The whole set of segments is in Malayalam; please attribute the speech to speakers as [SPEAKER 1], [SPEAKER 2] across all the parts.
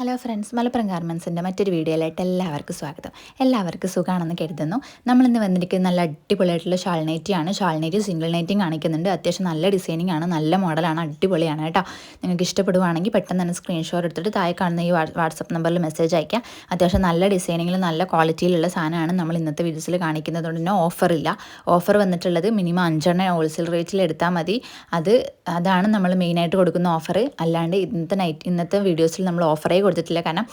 [SPEAKER 1] ഹലോ ഫ്രണ്ട്സ് മലപ്പുറം ഗാർമെൻസിന്റെ മറ്റൊരു വീഡിയോയിലായിട്ട് എല്ലാവർക്കും സ്വാഗതം. എല്ലാവർക്കും സുഖമാണെന്ന് കരുതുന്നു. നമ്മളിന്ന് വന്നിരിക്കുന്ന നല്ല അടിപൊളിയായിട്ടുള്ള ഷാൾ നൈറ്റിയാണ് ഷാൾ നൈറ്റി സിംഗിൾ നൈറ്റിങ് കാണിക്കുന്നുണ്ട്. അത്യാവശ്യം നല്ല ഡിസൈനിങ് ആണ്. നല്ല മോഡലാണ്. അടിപൊളിയാണ് കേട്ടോ. നിങ്ങൾക്ക് ഇഷ്ടപ്പെടുവാണെങ്കിൽ പെട്ടെന്ന് തന്നെ സ്ക്രീൻഷോട്ട് എടുത്തിട്ട് താഴെ കാണുന്ന ഈ വാട്സപ്പ് നമ്പറിൽ മെസ്സേജ് അയക്കാം അത്യാവശ്യം നല്ല ഡിസൈനിങ്ങിൽ നല്ല ക്വാളിറ്റിയിലുള്ള സാധനമാണ് നമ്മൾ ഇന്നത്തെ വീഡിയോസിൽ കാണിക്കുന്നത് കൊണ്ട് തന്നെ ഓഫറില്ല ഓഫർ വന്നിട്ടുള്ളത് മിനിമം അഞ്ചെണ്ണം ഹോൾസെയിൽ റേറ്റിൽ എടുത്താൽ മതി. അത് അതാണ് നമ്മൾ മെയിനായിട്ട് കൊടുക്കുന്ന ഓഫർ അല്ലാണ്ട് ഇന്നത്തെ നൈറ്റ് ഇന്നത്തെ വീഡിയോസിൽ നമ്മൾ ഓഫറേ കൊടുത്തിട്ടില്ല. കാരണം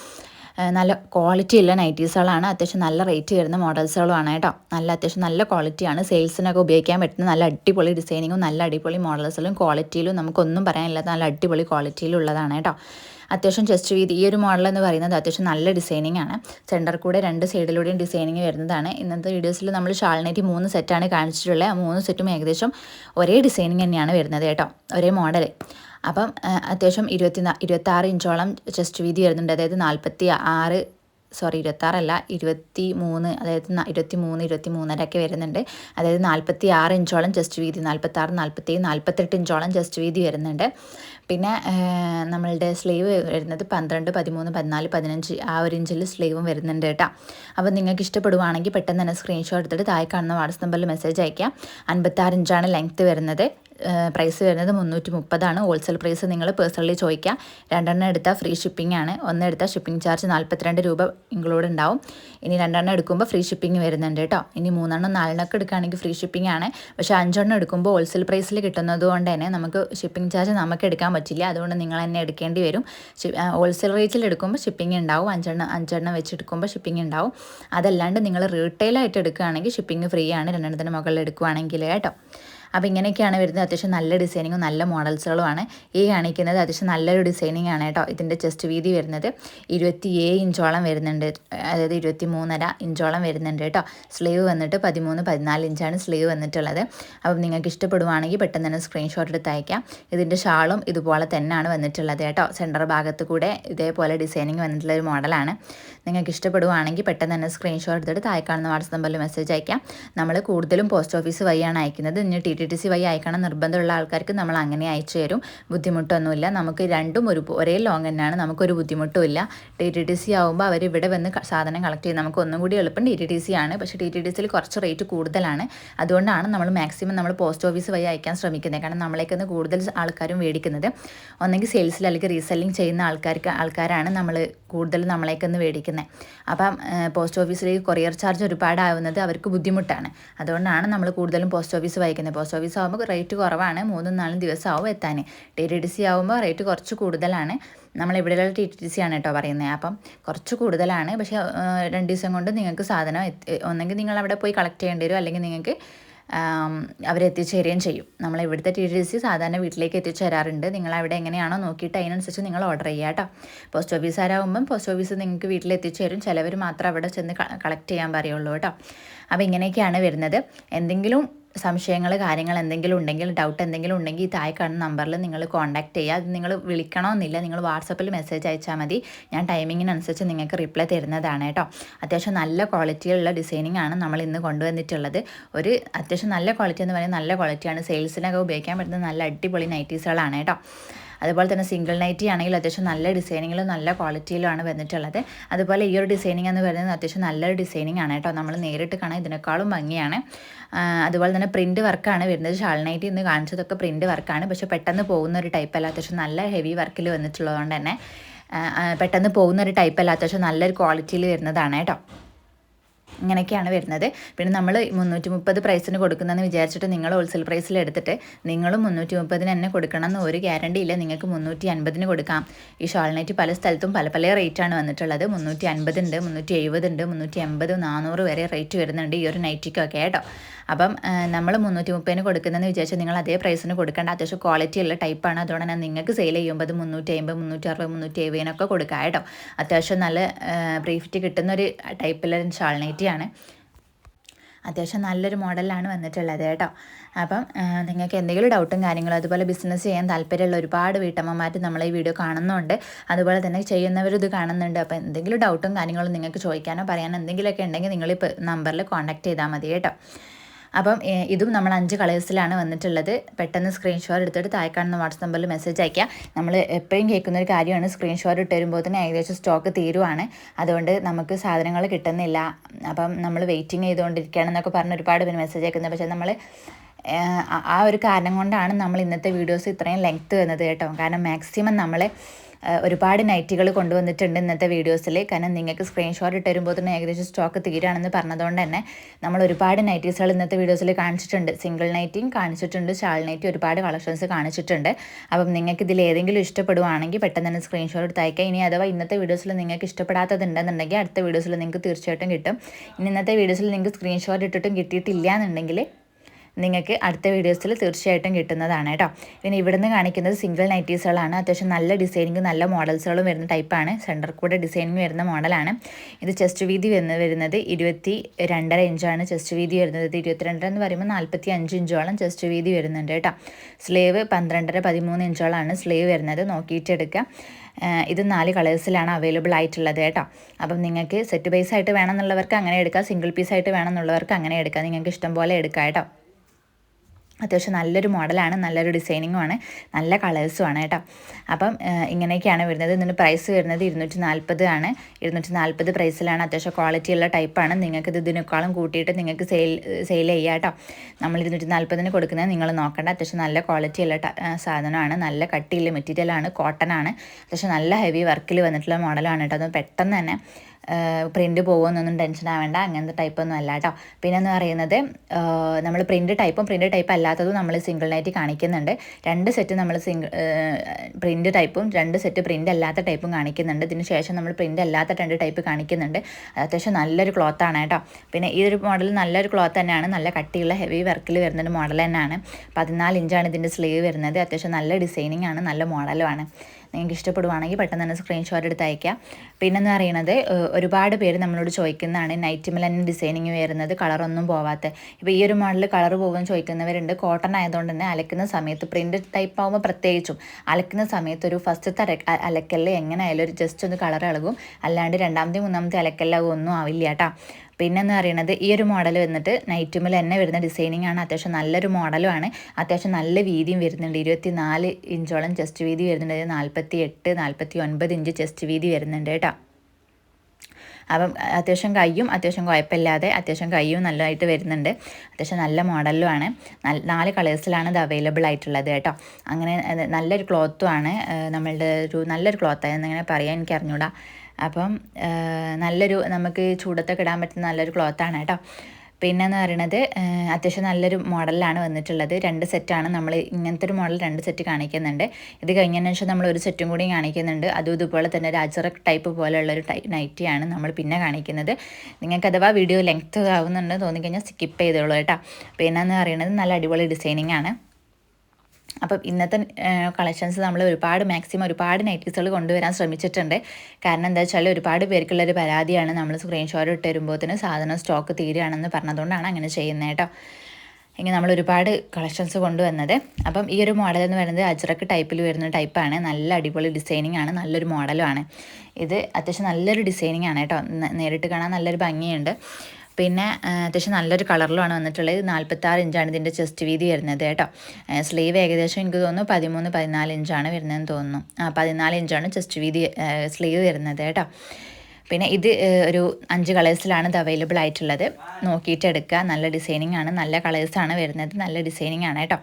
[SPEAKER 1] നല്ല ക്വാളിറ്റി ഉള്ള നൈറ്റീസുകളാണ് അത്യാവശ്യം നല്ല റേറ്റ് വരുന്ന മോഡൽസുകളുമാണ് കേട്ടോ. നല്ല അത്യാവശ്യം നല്ല ക്വാളിറ്റിയാണ് സെയിൽസിനൊക്കെ ഉപയോഗിക്കാൻ പറ്റുന്ന നല്ല അടിപൊളി ഡിസൈനിങ്ങും നല്ല അടിപൊളി മോഡൽസുകളും ക്വാളിറ്റിയിലും നമുക്കൊന്നും പറയാനില്ലാത്ത നല്ല അടിപൊളി ക്വാളിറ്റിയിലുള്ളതാണ് കേട്ടോ. അത്യാവശ്യം ചെസ്റ്റ് വീതി ഈ ഒരു മോഡൽ എന്ന് പറയുന്നത് അത്യാവശ്യം നല്ല ഡിസൈനിങ് ആണ്. സെന്റർ കൂടെ രണ്ട് സൈഡിലൂടെയും ഡിസൈനിങ് വരുന്നതാണ്. ഇന്നത്തെ വീഡിയോസിൽ നമ്മൾ ഷാളിനേറ്റ് മൂന്ന് സെറ്റാണ് കാണിച്ചിട്ടുള്ളത്. ആ മൂന്ന് സെറ്റും ഏകദേശം ഒരേ ഡിസൈനിങ് തന്നെയാണ് വരുന്നത് കേട്ടോ. ഒരേ മോഡൽ അപ്പം അത്യാവശ്യം ഇരുപത്തി ഇരുപത്താറ് ഇഞ്ചോളം ചെസ്റ്റ് വീതി വരുന്നുണ്ട്. അതായത് നാൽപ്പത്തി ആറ് സോറി ഇരുപത്താറല്ല ഇരുപത്തി മൂന്ന് അതായത് ഇരുപത്തി മൂന്ന് ഇരുപത്തി മൂന്നര ഒക്കെ വരുന്നുണ്ട്. അതായത് നാൽപ്പത്തി ആറ് ഇഞ്ചോളം ചെസ്റ്റ് വീതി നാൽപ്പത്താറ് നാൽപ്പത്തി നാൽപ്പത്തെട്ട് ഇഞ്ചോളം ചെസ്റ്റ് വീതി വരുന്നുണ്ട്. പിന്നെ നമ്മളുടെ സ്ലീവ് വരുന്നത് പന്ത്രണ്ട് പതിമൂന്ന് പതിനാല് പതിനഞ്ച് ആ ഒരു ഇഞ്ചിൽ സ്ലീവും വരുന്നുണ്ട് കേട്ടോ. അപ്പോൾ നിങ്ങൾക്ക് ഇഷ്ടപ്പെടുവാണെങ്കിൽ പെട്ടെന്ന് തന്നെ സ്ക്രീൻഷോട്ട് എടുത്തിട്ട് താഴെ കാണുന്ന വാട്സപ്പ് നമ്പറിൽ മെസ്സേജ് അയക്കാം അൻപത്താറ് ഇഞ്ചാണ് ലെങ്ത്ത് വരുന്നത്. പ്രൈസ് വരുന്നത് മുന്നൂറ്റി മുപ്പതാണ് ഹോൾസെയിൽ പ്രൈസ് നിങ്ങൾ പേഴ്സണലി ചോദിക്കുക രണ്ടെണ്ണം എടുത്താൽ ഫ്രീ ഷിപ്പിംഗ് ആണ്. ഒന്ന് എടുത്താൽ ഷിപ്പിംഗ് ചാർജ് നാൽപ്പത്തിരണ്ട് രൂപ ഇൻക്ലൂഡ് ഉണ്ടാവും. ഇനി രണ്ടെണ്ണം എടുക്കുമ്പോൾ ഫ്രീ ഷിപ്പിംഗ് വരുന്നുണ്ട് കേട്ടോ ഇനി മൂന്നെണ്ണം നാലെണ്ണമൊക്കെ എടുക്കുകയാണെങ്കിൽ ഫ്രീ ഷിപ്പിംഗ് ആണ്. പക്ഷേ അഞ്ചെണ്ണം എടുക്കുമ്പോൾ ഹോൾസെയിൽ പ്രൈസിൽ കിട്ടുന്നത് കൊണ്ട് തന്നെ നമുക്ക് ഷിപ്പിംഗ് ചാർജ് നമുക്ക് എടുക്കാൻ പറ്റില്ല. അതുകൊണ്ട് നിങ്ങൾ തന്നെ എടുക്കേണ്ടി വരും. ഹോൾസെയിൽ റേറ്റിൽ എടുക്കുമ്പോൾ ഷിപ്പിംഗ് ഉണ്ടാവും. അഞ്ചെണ്ണം അഞ്ചെണ്ണം വെച്ചെടുക്കുമ്പോൾ ഷിപ്പിംഗ് ഉണ്ടാവും. അതല്ലാണ്ട് നിങ്ങൾ റീറ്റെയിലായിട്ട് എടുക്കുകയാണെങ്കിൽ ഷിപ്പിംഗ് ഫ്രീ ആണ്. രണ്ടെണ്ണത്തിന് മുകളിൽ എടുക്കുകയാണെങ്കിൽ കേട്ടോ അപ്പോൾ ഇങ്ങനെയൊക്കെയാണ് വരുന്നത്. അത്യാവശ്യം നല്ല ഡിസൈനിങ്ങും നല്ല മോഡൽസുകളുമാണ് ഈ കാണിക്കുന്നത്. അത്യാവശ്യം നല്ലൊരു ഡിസൈനിങ് ആണ് കേട്ടോ ഇതിന്റെ ചെസ്റ്റ് വീതി വരുന്നത്. ഇരുപത്തി ഏഴ് ഇഞ്ചോളം വരുന്നുണ്ട്. അതായത് ഇരുപത്തി മൂന്നര ഇഞ്ചോളം വരുന്നുണ്ട് കേട്ടോ. സ്ലീവ് വന്നിട്ട് പതിമൂന്ന് പതിനാല് ഇഞ്ചാണ് സ്ലീവ് വന്നിട്ടുള്ളത്. അപ്പം നിങ്ങൾക്ക് ഇഷ്ടപ്പെടുവാണെങ്കിൽ പെട്ടെന്ന് തന്നെ സ്ക്രീൻഷോട്ട് എടുത്ത് അയക്കാം. ഇതിന്റെ ഷാളും ഇതുപോലെ തന്നെയാണ് വന്നിട്ടുള്ളത് കേട്ടോ. സെന്റർ ഭാഗത്ത് കൂടെ ഇതേപോലെ ഡിസൈനിങ് വന്നിട്ടുള്ള ഒരു മോഡലാണ് നിങ്ങൾക്ക് ഇഷ്ടപ്പെടുവാണെങ്കിൽ പെട്ടെന്ന് തന്നെ സ്ക്രീൻഷോട്ട് എടുത്തിട്ട് താഴെ കാണുന്ന വാട്സപ്പ് നമ്പറിൽ മെസ്സേജ് അയക്കാം. നമ്മൾ കൂടുതലും പോസ്റ്റ് ഓഫീസ് വഴിയാണ് അയക്കുന്നത്. ഇനി ടി ടി ടി സി വഴി അയക്കണം നിർബന്ധമുള്ള ആൾക്കാർക്ക് നമ്മൾ അങ്ങനെ അയച്ചു തരും. ബുദ്ധിമുട്ടൊന്നുമില്ല. നമുക്ക് രണ്ടും ഒരു ഒരേ ലോങ് തന്നെയാണ്. നമുക്കൊരു ബുദ്ധിമുട്ടുമില്ല. ടി ടി ടി സി ആകുമ്പോൾ അവർ ഇവിടെ വന്ന് സാധനം കളക്ട് ചെയ്യും. നമുക്ക് ഒന്നും കൂടി എളുപ്പം ടി ടി ടി സി ആണ്. പക്ഷേ ടി ടി ടി സിയിൽ കുറച്ച് റേറ്റ് കൂടുതലാണ്. അതുകൊണ്ടാണ് നമ്മൾ മാക്സിമം നമ്മൾ പോസ്റ്റ് ഓഫീസ് വഴി അയക്കാൻ ശ്രമിക്കുന്നത്. കാരണം നമ്മളേക്കൊന്ന് കൂടുതൽ ആൾക്കാരും മേടിക്കുന്നത്. ഒന്നെങ്കിൽ സെയിൽസിൽ അല്ലെങ്കിൽ റീസെല്ലിംഗ് ചെയ്യുന്ന ആൾക്കാർക്ക് ആൾക്കാരാണ് നമ്മൾ കൂടുതൽ നമ്മളേക്കൊന്ന് മേടിക്കുന്നത് അപ്പം പോസ്റ്റ് ഓഫീസിലേക്ക് കൊറിയർ ചാർജ് ഒരുപാടാവുന്നത് അവർക്ക് ബുദ്ധിമുട്ടാണ്. അതുകൊണ്ടാണ് നമ്മൾ കൂടുതലും പോസ്റ്റ് ഓഫീസ് വായിക്കുന്നത്. പോസ്റ്റ് ഓഫീസ് ആകുമ്പോൾ റേറ്റ് കുറവാണ്. മൂന്നും നാലും ദിവസമാവും എത്താൻ. ടി ടി ഡി സി ആകുമ്പോൾ റേറ്റ് കുറച്ച് കൂടുതലാണ്. നമ്മൾ ഇവിടെയുള്ള ടി ടി സി ആണ് കേട്ടോ പറയുന്നത്. അപ്പം കുറച്ച് കൂടുതലാണ്. പക്ഷേ രണ്ട് ദിവസം കൊണ്ട് നിങ്ങൾക്ക് സാധനം ഒന്നെങ്കിൽ നിങ്ങൾ അവിടെ പോയി കളക്ട് ചെയ്യേണ്ടി വരും. അല്ലെങ്കിൽ നിങ്ങൾക്ക് അവരെത്തിച്ചേരുകയും ചെയ്യും. നമ്മൾ ഇവിടുത്തെ ടി ഡി സി സാധാരണ വീട്ടിലേക്ക് എത്തിച്ചു തരാറുണ്ട് നിങ്ങൾ അവിടെ എങ്ങനെയാണോ നോക്കിയിട്ട് അതിനനുസരിച്ച് നിങ്ങൾ ഓർഡർ ചെയ്യുക കേട്ടോ പോസ്റ്റ് ഓഫീസുകാരാകുമ്പം പോസ്റ്റ് ഓഫീസ് നിങ്ങൾക്ക് വീട്ടിൽ എത്തിച്ചു തരും. ചിലവർ മാത്രം അവിടെ ചെന്ന് കളക്ട് ചെയ്യാൻ പറയുള്ളൂ കേട്ടോ അപ്പോൾ ഇങ്ങനെയൊക്കെയാണ് വരുന്നത്. എന്തെങ്കിലും സംശയങ്ങൾ കാര്യങ്ങൾ എന്തെങ്കിലും ഉണ്ടെങ്കിൽ ഡൗട്ട് എന്തെങ്കിലും ഉണ്ടെങ്കിൽ ഈ താഴെ കാണുന്ന നമ്പറിൽ നിങ്ങൾ കോൺടാക്ട് ചെയ്യുക. അത് നിങ്ങൾ വിളിക്കണമെന്നില്ല നിങ്ങൾ വാട്സപ്പിൽ മെസ്സേജ് അയച്ചാൽ മതി. ഞാൻ ടൈമിങ്ങിനനുസരിച്ച് നിങ്ങൾക്ക് റിപ്ലൈ തരുന്നതാണ് കേട്ടോ. അത്യാവശ്യം നല്ല ക്വാളിറ്റിയുള്ള ഡിസൈനിങ് ആണ് നമ്മൾ ഇന്ന് കൊണ്ടുവന്നിട്ടുള്ളത്. ഒരു അത്യാവശ്യം നല്ല ക്വാളിറ്റി എന്ന് പറയുന്നത് നല്ല ക്വാളിറ്റിയാണ് സെയിൽസിനൊക്കെ ഉപയോഗിക്കാൻ പറ്റുന്ന നല്ല അടിപൊളി നൈറ്റീസുകളാണ് കേട്ടോ. അതുപോലെ തന്നെ സിംഗിൾ നൈറ്റി ആണെങ്കിൽ അത്യാവശ്യം നല്ല ഡിസൈനിങ്ങിലും നല്ല ക്വാളിറ്റിയിലുമാണ് വന്നിട്ടുള്ളത്. അതുപോലെ ഈ ഒരു ഡിസൈനിങ് എന്ന് പറയുന്നത് അത്യാവശ്യം നല്ലൊരു ഡിസൈനിങ് ആണ് കേട്ടോ. നമ്മൾ നേരിട്ട് കാണാൻ ഇതിനേക്കാളും ഭംഗിയാണ്. അതുപോലെ തന്നെ പ്രിന്റ് വർക്കാണ് വരുന്നത്. ഷാൾ നൈറ്റി ഇന്ന് കാണിച്ചതൊക്കെ പ്രിന്റ് വർക്കാണ് പക്ഷേ പെട്ടെന്ന് പോകുന്ന ഒരു ടൈപ്പ് അല്ല. അത്യാവശ്യം നല്ല ഹെവി വർക്കിൽ വന്നിട്ടുള്ളതുകൊണ്ട് തന്നെ പെട്ടെന്ന് പോകുന്ന ഒരു ടൈപ്പ് അല്ല. അത്യാവശ്യം നല്ലൊരു ക്വാളിറ്റിയിൽ വരുന്നതാണ് കേട്ടോ. ഇങ്ങനെയൊക്കെയാണ് വരുന്നത്. പിന്നെ നമ്മൾ മുന്നൂറ്റി മുപ്പത് പ്രൈസിന് കൊടുക്കുന്നതെന്ന് വിചാരിച്ചിട്ട് നിങ്ങൾ ഹോൾസെയിൽ പ്രൈസിൽ എടുത്തിട്ട് നിങ്ങളും മുന്നൂറ്റി മുപ്പതിന് തന്നെ കൊടുക്കണം എന്ന് ഒരു ഗ്യാരണ്ടി ഇല്ല. നിങ്ങൾക്ക് മുന്നൂറ്റി അൻപതിന് കൊടുക്കാം. ഈ ഷോൾനൈറ്റ് പല സ്ഥലത്തും പല പല റേറ്റാണ് വന്നിട്ടുള്ളത്. മുന്നൂറ്റി അൻപതുണ്ട് മുന്നൂറ്റി എഴുപതുണ്ട് മുന്നൂറ്റി അമ്പത് നാനൂറ് വരെ റേറ്റ് വരുന്നുണ്ട് ഈ ഒരു നൈറ്റിക്കൊക്കെ കേട്ടോ. അപ്പം നമ്മൾ മുന്നൂറ്റി മുപ്പതിന് കൊടുക്കുന്നതെന്ന് വിചാരിച്ചാൽ നിങ്ങൾ അതേ പ്രൈസിന് കൊടുക്കേണ്ട. അത്യാവശ്യം ക്വാളിറ്റി ഉള്ള ടൈപ്പാണ് അതുകൊണ്ട് തന്നെ നിങ്ങൾക്ക് സെയിൽ ചെയ്യുമ്പോൾ അത് മുന്നൂറ്റി അമ്പത് മുന്നൂറ്റി അറുപത് മുന്നൂറ്റി എഴുപതിനൊക്കെ കൊടുക്കാം കേട്ടോ. അത്യാവശ്യം നല്ല ബ്രീഫിറ്റ് കിട്ടുന്ന ഒരു ടൈപ്പിലെ ഷാൾ നൈറ്റിയാണ് അത്യാവശ്യം നല്ലൊരു മോഡലാണ് വന്നിട്ടുള്ളത് കേട്ടോ. അപ്പം നിങ്ങൾക്ക് എന്തെങ്കിലും ഡൗട്ടും കാര്യങ്ങളും അതുപോലെ ബിസിനസ് ചെയ്യാൻ താല്പര്യമുള്ള ഒരുപാട് വീട്ടമ്മമാർ നമ്മൾ ഈ വീഡിയോ കാണുന്നുണ്ട്. അതുപോലെ തന്നെ ചെയ്യുന്നവരും ഇത് കാണുന്നുണ്ട്. അപ്പോൾ എന്തെങ്കിലും ഡൗട്ടും കാര്യങ്ങളും നിങ്ങൾക്ക് ചോദിക്കാനോ പറയാനോ എന്തെങ്കിലുമൊക്കെ ഉണ്ടെങ്കിൽ നിങ്ങൾ ഈ നമ്പറിൽ കോൺടാക്ട് ചെയ്താൽ മതി കേട്ടോ. അപ്പം ഇതും നമ്മൾ അഞ്ച് കളേഴ്സിലാണ് വന്നിട്ടുള്ളത്. പെട്ടെന്ന് സ്ക്രീൻഷോട്ട് എടുത്തിട്ട് താഴെ കാണുന്ന വാട്സപ്പ് നമ്പറിൽ മെസ്സേജ് അയക്കാം നമ്മൾ എപ്പോഴും കേൾക്കുന്ന ഒരു കാര്യമാണ്. സ്ക്രീൻഷോട്ട് ഇട്ട് വരുമ്പോൾ തന്നെ ഏകദേശം സ്റ്റോക്ക് തീരുവാണ്. അതുകൊണ്ട് നമുക്ക് സാധനങ്ങൾ കിട്ടുന്നില്ല. അപ്പം നമ്മൾ വെയിറ്റിംഗ് ചെയ്തുകൊണ്ടിരിക്കുകയാണെന്നൊക്കെ പറഞ്ഞ് ഒരുപാട് പേര് മെസ്സേജ് അയക്കുന്നത് പക്ഷേ നമ്മൾ ആ ഒരു കാരണം കൊണ്ടാണ് നമ്മൾ ഇന്നത്തെ വീഡിയോസ് ഇത്രയും ലെങ്ത് വന്നത് കേട്ടോ. കാരണം മാക്സിമം നമ്മൾ ഒരുപാട് നൈറ്റികൾ കൊണ്ടുവന്നിട്ടുണ്ട് ഇന്നത്തെ വീഡിയോസിൽ കാരണം നിങ്ങൾക്ക് സ്ക്രീൻഷോട്ട് ഇട്ട് വരുമ്പോൾ തന്നെ ഏകദേശം സ്റ്റോക്ക് തീരാണെന്ന് പറഞ്ഞതുകൊണ്ട് തന്നെ നമ്മൾ ഒരുപാട് നൈറ്റീസുകൾ ഇന്നത്തെ വീഡിയോസിൽ കാണിച്ചിട്ടുണ്ട്. സിംഗിൾ നൈറ്റിയും കാണിച്ചിട്ടുണ്ട്. ഷാൾ നൈറ്റി ഒരുപാട് കളക്ഷൻസ് കാണിച്ചിട്ടുണ്ട്. അപ്പം നിങ്ങൾക്ക് ഇതിൽ ഏതെങ്കിലും ഇഷ്ടപ്പെടുവാണെങ്കിൽ പെട്ടെന്ന് തന്നെ സ്ക്രീൻഷോട്ട് എടുത്ത് ഇനി അഥവാ ഇന്നത്തെ വീഡിയോസിൽ നിങ്ങൾക്ക് ഇഷ്ടപ്പെടാത്തതുണ്ടെന്നുണ്ടെങ്കിൽ അടുത്ത വീഡിയോസിൽ നിങ്ങൾക്ക് തീർച്ചയായിട്ടും കിട്ടും. ഇനി ഇന്നത്തെ വീഡിയോസിൽ നിങ്ങൾക്ക് സ്ക്രീൻഷോട്ട് ഇട്ടിട്ടും കിട്ടിയിട്ടില്ല എന്നുണ്ടെങ്കിൽ നിങ്ങൾക്ക് അടുത്ത വീഡിയോസിൽ തീർച്ചയായിട്ടും കിട്ടുന്നതാണ് കേട്ടോ. പിന്നെ ഇവിടുന്ന് കാണിക്കുന്നത് സിംഗിൾ നൈറ്റീസുകളാണ് അത്യാവശ്യം നല്ല ഡിസൈനിങ് നല്ല മോഡൽസുകളും വരുന്ന ടൈപ്പാണ് സെന്റർ കൂടെ ഡിസൈനിങ് വരുന്ന മോഡലാണ് ഇത് ചെസ്റ്റ് വീതി വരുന്ന വരുന്നത് ഇരുപത്തി രണ്ടര ഇഞ്ചാണ് ചെസ്റ്റ് വീതി വരുന്നത് ഇരുപത്തിരണ്ടര എന്ന് പറയുമ്പോൾ നാൽപ്പത്തി അഞ്ച് ഇഞ്ചോളം ചെസ്റ്റ് വീതി വരുന്നുണ്ട് കേട്ടോ. സ്ലീവ് പന്ത്രണ്ടര പതിമൂന്ന് ഇഞ്ചോളാണ് സ്ലീവ് വരുന്നത്. നോക്കിയിട്ട് എടുക്കുക ഇത് നാല് കളേഴ്സിലാണ് അവൈലബിൾ ആയിട്ടുള്ളത് കേട്ടോ. അപ്പം നിങ്ങൾക്ക് സെറ്റ് ബേസ് ആയിട്ട് വേണമെന്നുള്ളവർക്ക് അങ്ങനെ എടുക്കാം. സിംഗിൾ പീസ് ആയിട്ട് വേണമെന്നുള്ളവർക്ക് അങ്ങനെ എടുക്കാം. നിങ്ങൾക്ക് ഇഷ്ടം പോലെ എടുക്കാം കേട്ടോ. അത്യാവശ്യം നല്ലൊരു മോഡലാണ് നല്ലൊരു ഡിസൈനിങ്ങുമാണ് നല്ല കളേഴ്സും ആണ് കേട്ടോ. അപ്പം ഇങ്ങനെയൊക്കെയാണ് വരുന്നത്. ഇതിന് പ്രൈസ് വരുന്നത് ഇരുന്നൂറ്റി നാൽപ്പത് ആണ്. ഇരുന്നൂറ്റി നാൽപ്പത് പ്രൈസിലാണ് അത്യാവശ്യം ക്വാളിറ്റി ഉള്ള ടൈപ്പാണ്. നിങ്ങൾക്ക് ഇത് ഇതിനേക്കാളും കൂട്ടിയിട്ട് നിങ്ങൾക്ക് സെയിൽ സെയിൽ ചെയ്യാം കേട്ടോ. നമ്മൾ ഇരുന്നൂറ്റി നാൽപ്പതിന് കൊടുക്കുന്നത് നിങ്ങൾ നോക്കേണ്ട. അത്യാവശ്യം നല്ല ക്വാളിറ്റി ഉള്ള സാധനമാണ്. നല്ല കട്ടിയുള്ള മെറ്റീരിയലാണ് കോട്ടൺ ആണ്. അത്യാവശ്യം നല്ല ഹെവി വർക്കിൽ വന്നിട്ടുള്ള മോഡലാണ് കേട്ടോ. അത് പെട്ടെന്ന് തന്നെ പ്രിന്റ് പോകുമെന്നൊന്നും ടെൻഷൻ ആവേണ്ട. അങ്ങനത്തെ ടൈപ്പ് ഒന്നും അല്ല കേട്ടോ പിന്നെ എന്ന് പറയുന്നത് നമ്മൾ പ്രിന്റ് ടൈപ്പും പ്രിന്റ് ടൈപ്പ് അല്ലാത്തതും നമ്മൾ സിംഗിൾ നൈറ്റ് കാണിക്കുന്നുണ്ട്. രണ്ട് സെറ്റ് നമ്മൾ സിംഗിൾ പ്രിന്റ് ടൈപ്പും രണ്ട് സെറ്റ് പ്രിന്റ് അല്ലാത്ത ടൈപ്പും കാണിക്കുന്നുണ്ട്. ഇതിന് ശേഷം നമ്മൾ പ്രിന്റ് അല്ലാത്ത രണ്ട് ടൈപ്പ് കാണിക്കുന്നുണ്ട്. അത് അത്യാവശ്യം നല്ലൊരു ആണ് കേട്ടോ പിന്നെ ഈ ഒരു മോഡൽ നല്ലൊരു ക്ലോത്ത് തന്നെയാണ്. നല്ല കട്ടിയുള്ള ഹെവി വർക്കിൽ വരുന്ന ഒരു മോഡൽ തന്നെയാണ്. പതിനാല് ഇഞ്ചാണ് ഇതിന്റെ സ്ലീവ് വരുന്നത്. അത്യാവശ്യം നല്ല ഡിസൈനിങ് ആണ് നല്ല മോഡലുമാണ് നിങ്ങൾക്ക് ഇഷ്ടപ്പെടുവാണെങ്കിൽ പെട്ടെന്ന് തന്നെ സ്ക്രീൻഷോട്ട് എടുത്ത് അയക്കാം പിന്നെന്ന് പറയുന്നത് ഒരുപാട് പേര് നമ്മളോട് ചോദിക്കുന്നതാണ് നൈറ്റ് തന്നെ ഡിസൈനിങ് വരുന്നത് കളറൊന്നും പോവാത്ത. ഇപ്പോൾ ഈ ഒരു മോഡൽ കളർ പോകുമെന്ന് ചോദിക്കുന്നവരുണ്ട്. കോട്ടൺ ആയതുകൊണ്ട് തന്നെ അലക്കുന്ന സമയത്ത് പ്രിന്റ് ടൈപ്പ് ആകുമ്പോൾ പ്രത്യേകിച്ചും അലക്കുന്ന സമയത്ത് ഒരു ഫസ്റ്റത്തെ അര അലക്കല്ലേ എങ്ങനെ ആയാലും ഒരു ജസ്റ്റ് ഒന്ന് കളർ ഇളകും. അല്ലാണ്ട് രണ്ടാമത്തെ മൂന്നാമത്തെ അലക്കലിലാകും ഒന്നും ആവില്ല കേട്ടോ. പിന്നെന്ന് പറയുന്നത് ഈ ഒരു മോഡൽ വന്നിട്ട് നൈറ്റുമിൽ തന്നെ വരുന്ന ഡിസൈനിങ് ആണ്. അത്യാവശ്യം നല്ലൊരു മോഡലുമാണ് അത്യാവശ്യം നല്ല വീതിയും വരുന്നുണ്ട്. ഇരുപത്തി നാല് ഇഞ്ചോളം ചെസ്റ്റ് വീതി വരുന്നുണ്ട്. നാൽപ്പത്തി എട്ട് നാൽപ്പത്തി ഒൻപത് ഇഞ്ച് ചെസ്റ്റ് വീതി വരുന്നുണ്ട് കേട്ടോ. അപ്പം അത്യാവശ്യം കയ്യും അത്യാവശ്യം കുഴപ്പമില്ലാതെ അത്യാവശ്യം കയ്യും നല്ലതായിട്ട് വരുന്നുണ്ട്. അത്യാവശ്യം നല്ല മോഡലുമാണ് നാല് കളേഴ്സിലാണ് ഇത് അവൈലബിൾ ആയിട്ടുള്ളത് കേട്ടോ. അങ്ങനെ നല്ലൊരു ക്ലോത്തും ആണ്. നമ്മളുടെ ഒരു നല്ലൊരു ക്ലോത്ത് എന്നിങ്ങനെ പറയാൻ എനിക്ക് അറിഞ്ഞൂടാ അപ്പം നല്ലൊരു നമുക്ക് ചൂടത്തൊക്കെ ഇടാൻ പറ്റുന്ന നല്ലൊരു ക്ലോത്താണ് കേട്ടോ. പിന്നെന്ന് പറയുന്നത് ഏഹ് അത്യാവശ്യം നല്ലൊരു മോഡലിലാണ് വന്നിട്ടുള്ളത്. രണ്ട് സെറ്റാണ് നമ്മൾ ഇങ്ങനത്തെ ഒരു മോഡൽ രണ്ട് സെറ്റ് കാണിക്കുന്നുണ്ട്. ഇത് കഴിഞ്ഞതിന് ശേഷം നമ്മൾ ഒരു സെറ്റും കൂടി കാണിക്കുന്നുണ്ട്. അതും ഇതുപോലെ തന്നെ രാജറക് ടൈപ്പ് പോലെയുള്ളൊരു ടൈ നൈറ്റിയാണ് നമ്മൾ പിന്നെ കാണിക്കുന്നത്. നിങ്ങൾക്ക് അഥവാ വീഡിയോ ലെങ്ത് ആവുന്നുണ്ട് തോന്നിക്കഴിഞ്ഞാൽ സ്കിപ്പ് ചെയ്തോളൂ കേട്ടോ. പിന്നെന്ന് പറയുന്നത് നല്ല അടിപൊളി ഡിസൈനിങ് ആണ്. അപ്പം ഇന്നത്തെ കളക്ഷൻസ് നമ്മൾ ഒരുപാട് മാക്സിമം ഒരുപാട് നൈറ്റീസുകൾ കൊണ്ടുവരാൻ ശ്രമിച്ചിട്ടുണ്ട്. കാരണം എന്താ വെച്ചാൽ ഒരുപാട് പേർക്കുള്ളൊരു പരാതിയാണ് നമ്മൾ സ്ക്രീൻഷോട്ട് ഇട്ട് തന്നെ സാധനം സ്റ്റോക്ക് തീരുകയാണെന്ന് പറഞ്ഞതുകൊണ്ടാണ് അങ്ങനെ ചെയ്യുന്നത് കേട്ടോ. ഇങ്ങനെ നമ്മൾ ഒരുപാട് കളക്ഷൻസ് കൊണ്ടുവന്നത്. അപ്പം ഈ ഒരു മോഡൽ എന്ന് പറയുന്നത് അജ്രക്ക് ടൈപ്പിൽ വരുന്ന ടൈപ്പാണ് നല്ല അടിപൊളി ഡിസൈനിങ് ആണ്. നല്ലൊരു മോഡലുമാണ് ഇത് അത്യാവശ്യം നല്ലൊരു ഡിസൈനിങ് ആണ് കേട്ടോ. നേരിട്ട് കാണാൻ നല്ലൊരു ഭംഗിയുണ്ട്. പിന്നെ അത്യാവശ്യം നല്ലൊരു കളറിലുമാണ് വന്നിട്ടുള്ളത്. നാൽപ്പത്താറ് ഇഞ്ചാണ് ഇതിന്റെ ചെസ്റ്റ് വീതി വരുന്നത് കേട്ടോ. സ്ലീവ് ഏകദേശം എനിക്ക് തോന്നുന്നു പതിമൂന്ന് പതിനാല് ഇഞ്ചാണ് വരുന്നതെന്ന് തോന്നുന്നു. ആ പതിനാല് ഇഞ്ചാണ് ചെസ്റ്റ് വീതി സ്ലീവ് വരുന്നത് കേട്ടോ. പിന്നെ ഇത് ഒരു അഞ്ച് കളേഴ്സിലാണ് ഇത് അവൈലബിൾ ആയിട്ടുള്ളത്. നോക്കിയിട്ട് എടുക്കുക. നല്ല ഡിസൈനിങ് ആണ്. നല്ല കളേഴ്സാണ് വരുന്നത്. നല്ല ഡിസൈനിങ് ആണ് കേട്ടോ.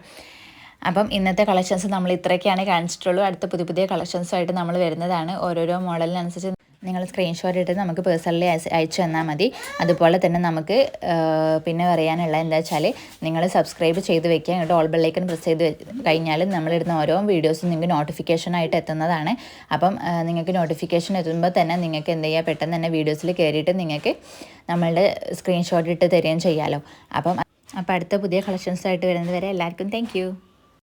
[SPEAKER 1] അപ്പം ഇന്നത്തെ കളക്ഷൻസ് നമ്മൾ ഇത്രയൊക്കെയാണ് കാണിച്ചിട്ടുള്ളൂ. അടുത്ത പുതിയ പുതിയ കളക്ഷൻസുമായിട്ട് നമ്മൾ വരുന്നതാണ്. ഓരോരോ മോഡലിനനുസരിച്ച് നിങ്ങൾ സ്ക്രീൻഷോട്ട് എടുത്ത് നമുക്ക് പേഴ്സണലി അയച്ചു തന്നാൽ മതി. അതുപോലെ തന്നെ നമുക്ക് പിന്നെ പറയാനുള്ള എന്താ വെച്ചാൽ നിങ്ങൾ സബ്സ്ക്രൈബ് ചെയ്ത് വെക്കുക. എന്നിട്ട് ഓൾ ബെല്ലൈക്കൺ പ്രസ് ചെയ്ത് കഴിഞ്ഞാൽ നമ്മളിടുന്ന ഓരോ വീഡിയോസും നിങ്ങൾക്ക് നോട്ടിഫിക്കേഷനായിട്ട് എത്തുന്നതാണ്. അപ്പം നിങ്ങൾക്ക് നോട്ടിഫിക്കേഷൻ എത്തുമ്പോൾ തന്നെ നിങ്ങൾക്ക് എന്ത് ചെയ്യുക? പെട്ടെന്ന് തന്നെ വീഡിയോസിൽ കയറിയിട്ട് നിങ്ങൾക്ക് നമ്മളുടെ സ്ക്രീൻഷോട്ട് ഇട്ട് തരികയും ചെയ്യാമല്ലോ അപ്പം അപ്പം അടുത്ത പുതിയ കളക്ഷൻസായിട്ട് വരുന്നത് വരെ എല്ലാവർക്കും താങ്ക്